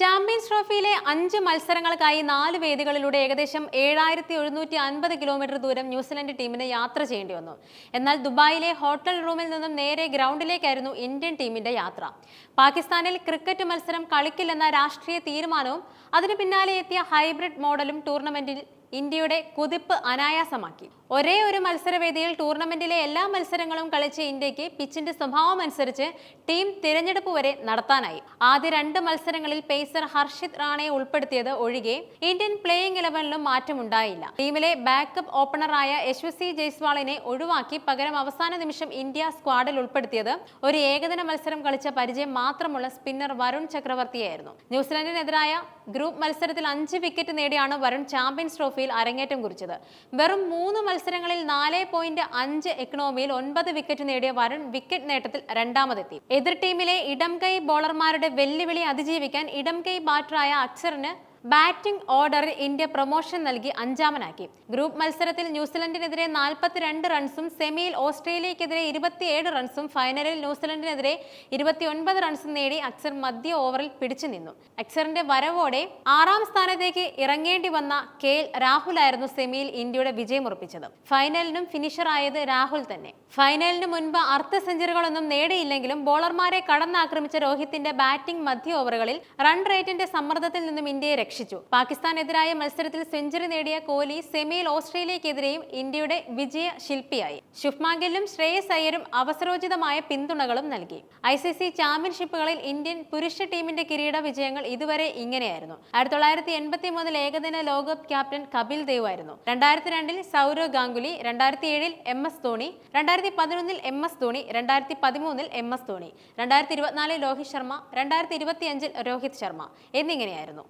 Champions ട്രോഫിയിലെ അഞ്ച് മത്സരങ്ങൾക്കായി നാല് വേദികളിലൂടെ ഏകദേശം ഏഴായിരത്തി എഴുന്നൂറ്റി അൻപത് കിലോമീറ്റർ ദൂരം ന്യൂസിലൻഡ് ടീമിന് യാത്ര ചെയ്യേണ്ടി വന്നു. എന്നാൽ ദുബായിലെ ഹോട്ടൽ റൂമിൽ നിന്നും നേരെ ഗ്രൗണ്ടിലേക്കായിരുന്നു ഇന്ത്യൻ ടീമിന്റെ യാത്ര. പാകിസ്ഥാനിൽ ക്രിക്കറ്റ് മത്സരം കളിക്കില്ലെന്ന രാഷ്ട്രീയ തീരുമാനവും അതിനു പിന്നാലെ എത്തിയ ഹൈബ്രിഡ് മോഡലും ടൂർണമെന്റിൽ ഇന്ത്യയുടെ കുതിപ്പ് അനായാസമാക്കി. ഒരേ ഒരു മത്സരവേദിയിൽ ടൂർണമെന്റിലെ എല്ലാ മത്സരങ്ങളും കളിച്ച ഇന്ത്യയ്ക്ക് പിച്ചിന്റെ സ്വഭാവം അനുസരിച്ച് ടീം തിരഞ്ഞെടുപ്പ് വരെ നടത്താനായി. ആദ്യ രണ്ട് മത്സരങ്ങളിൽ പേസർ ഹർഷിത് റാണയെ ഉൾപ്പെടുത്തിയത് ഒഴികെ ഇന്ത്യൻ പ്ലേയിങ് ഇലവനിലും മാറ്റമുണ്ടായില്ല. ടീമിലെ ബാക്കപ്പ് ഓപ്പണറായ യശ്വസി ജയ്സ്വാളിനെ ഒഴിവാക്കി പകരം അവസാന നിമിഷം ഇന്ത്യ സ്ക്വാഡിൽ ഉൾപ്പെടുത്തിയത് ഒരു ഏകദിന മത്സരം കളിച്ച പരിചയം മാത്രമുള്ള സ്പിന്നർ വരുൺ ചക്രവർത്തിയായിരുന്നു. ന്യൂസിലൻഡിനെതിരായ ഗ്രൂപ്പ് മത്സരത്തിൽ അഞ്ച് വിക്കറ്റ് നേടിയാണ് വരുൺ ചാമ്പ്യൻസ് ട്രോഫിയിൽ അരങ്ങേറ്റം കുറിച്ചത്. വെറും മൂന്ന് മത്സരങ്ങളിൽ നാല് പോയിന്റ് അഞ്ച് എക്കണോമിയിൽ ഒൻപത് വിക്കറ്റ് നേടിയ വരുൺ വിക്കറ്റ് നേട്ടത്തിൽ രണ്ടാമതെത്തി. എതിർ ടീമിലെ ഇടംകൈ ബോളർമാരുടെ വെല്ലുവിളി അതിജീവിക്കാൻ ഇടംകൈ ബാറ്ററായ അക്സറിന് ബാറ്റിംഗ് ഓർഡറിൽ ഇന്ത്യ പ്രൊമോഷൻ നൽകി അഞ്ചാമനാക്കി. ഗ്രൂപ്പ് മത്സരത്തിൽ ന്യൂസിലൻഡിനെതിരെ നാൽപ്പത്തിരണ്ട് റൺസും സെമിയിൽ ഓസ്ട്രേലിയക്കെതിരെ ഇരുപത്തിയേഴ് റൺസും ഫൈനലിൽ ന്യൂസിലൻഡിനെതിരെ ഇരുപത്തിയൊൻപത് റൺസും നേടി അക്സർ മധ്യ ഓവറിൽ പിടിച്ചു നിന്നു. അക്സറിന്റെ വരവോടെ ആറാം സ്ഥാനത്തേക്ക് ഇറങ്ങേണ്ടി വന്ന കെ എൽ രാഹുലായിരുന്നു സെമിയിൽ ഇന്ത്യയുടെ വിജയമുറപ്പിച്ചത് ഫൈനലിനും ഫിനിഷറായത് രാഹുൽ തന്നെ. ഫൈനലിന് മുൻപ് അർദ്ധ സെഞ്ചുറികളൊന്നും നേടിയില്ലെങ്കിലും ബോളർമാരെ കടന്നാക്രമിച്ച രോഹിത്തിന്റെ ബാറ്റിംഗ് മധ്യ ഓവറുകളിൽ റൺ റേറ്റിന്റെ സമ്മർദ്ദത്തിൽ നിന്നും ഇന്ത്യയെ രക്ഷിച്ചു. പാകിസ്ഥാനെതിരായ മത്സരത്തിൽ സെഞ്ചുറി നേടിയ കോഹ്ലി സെമിയിൽ ഓസ്ട്രേലിയക്കെതിരെയും ഇന്ത്യയുടെ വിജയ ശില്പിയായി. ശുഭ്മാൻ ശ്രേയസ് അയ്യരും അവസരോചിതമായ പിന്തുണകളും നൽകി. ഐ സി സി ചാമ്പ്യൻഷിപ്പുകളിൽ ഇന്ത്യൻ പുരുഷ ടീമിന്റെ കിരീട വിജയങ്ങൾ ഇതുവരെ ഇങ്ങനെയായിരുന്നു. ആയിരത്തി തൊള്ളായിരത്തി എൺപത്തി മൂന്നിൽ ഏകദിന ലോകകപ്പ് ക്യാപ്റ്റൻ കപിൽ ദേവ് ആയിരുന്നു രണ്ടായിരത്തി രണ്ടിൽ സൗരവ് ഗാംഗുലി രണ്ടായിരത്തി ഏഴിൽ എം എസ് ധോണി രണ്ടായിരത്തി പതിനൊന്നിൽ എം എസ് ധോണി രണ്ടായിരത്തി പതിമൂന്നിൽ എം എസ് ധോണി രണ്ടായിരത്തി ഇരുപത്തിനാലിൽ രോഹിത് ശർമ്മ രണ്ടായിരത്തി ഇരുപത്തിയഞ്ചിൽ രോഹിത് ശർമ്മ. എന്നിങ്ങനെയായിരുന്നു.